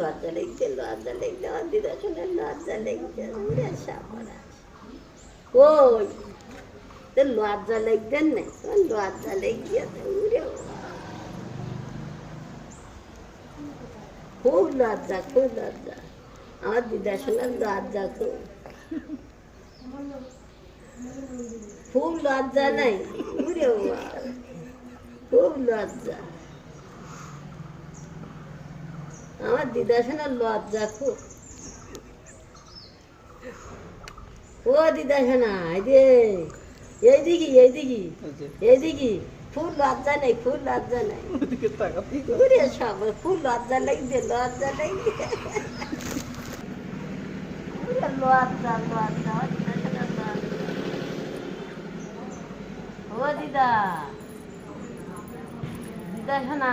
লজ্জা লেগছে লজ্জা লেগছে আমার দিদা শুনে লজ্জা লেগছে উড়ে সাপড়া ওই তোর লজ্জা লেগছেন না তোর লজ্জা লেগছে উড়ে খুব লজ্জা খুব লজ্জা আমার দিদা শোনার লজ্জা খুব খুব লজ্জা নাই উড়ে খুব লজ্জা আমার দিদা লজ্জা খুব। ও দিদা শোনা এই যে এইদিকে এইদিকে এইদিকে ফুল লজ্জা নেই ফুল লজ্জা নেই। ঘুরে সব ফুল লজ্জা লাগবে লজ্জা লাগবে লজ্জা লজ্জা ও দিদা দিদা দিদা শোনা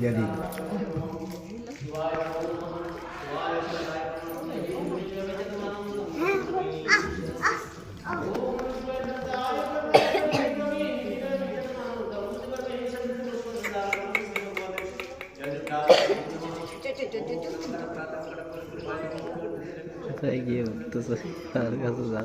jadi Saya gitu, terus harga susah.